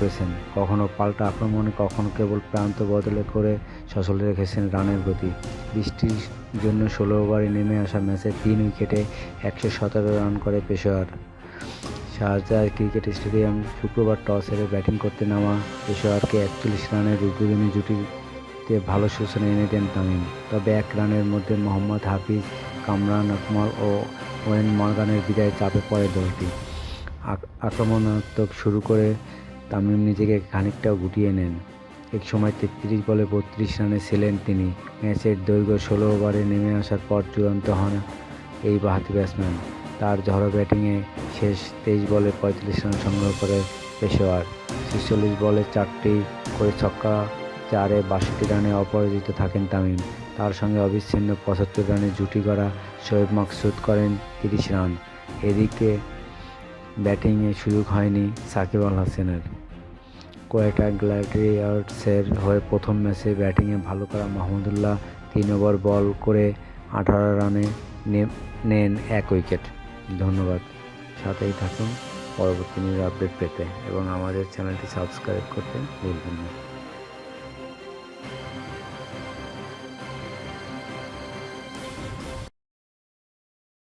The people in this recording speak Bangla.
করেছেন। কখনো পাল্টা আক্রমণে, কখনো কেবল প্রান্ত বদলে করে সচল রেখেছেন রানের গতি। বৃষ্টির জন্য ষোলো ওভারে নেমে আসা ম্যাচে তিন উইকেটে একশো সতেরো রান করে পেশোয়ার। শাহজাহ ক্রিকেট স্টেডিয়াম শুক্রবার টস হেরে ব্যাটিং করতে নামা পেশোয়ারকে একচল্লিশ রানের উদ্বোধনী জুটিতে ভালো সূচনা এনে দেন তামিম। তবে এক রানের মধ্যে মোহাম্মদ হাফিজ, কামরান আকমল ও ওয়েন মর্গানের বিদায় চাপে পড়ে দলটি। আক- আক্রমণাত্মক শুরু করে তামিম নিজেকে খানিকটাও গুটিয়ে নেন। এক সময় তেত্রিশ বলে বত্রিশ রানে ছিলেন তিনি। ম্যাচের দৈর্ঘ্য ষোলো ওভারে নেমে আসার পর চূড়ান্ত হন এই বাহাতি ব্যাটসম্যান। তার ঝড়ো ব্যাটিংয়ে শেষ তেইশ বলে পঁয়ত্রিশ রান সংগ্রহ করে পেশোয়ার। ছেচল্লিশ বলে চারটি করে ছক্কা, চারে বাষট্টি রানে অপরাজিত থাকেন তামিম। তার সঙ্গে অবিচ্ছিন্ন পঁচাত্তর রানে জুটি করা শোয়েব মাকসুদ করেন তিরিশ রান। এদিকে ব্যাটিংয়ে সুযোগ হয়নি সাকিব আল হাসানের। কোয়েটা গ্ল্যাডিয়ার্সের হয়ে প্রথম ম্যাচে ব্যাটিংয়ে ভালো করা মাহমুদুল্লাহ তিন ওভার বল করে আঠারো রানে নেন এক উইকেট। ধন্যবাদ। সাথেই থাকুন। পরবর্তী নিউজ আপডেট পেতে এবং আমাদের চ্যানেলটি সাবস্ক্রাইব করতে ভুলবেন না।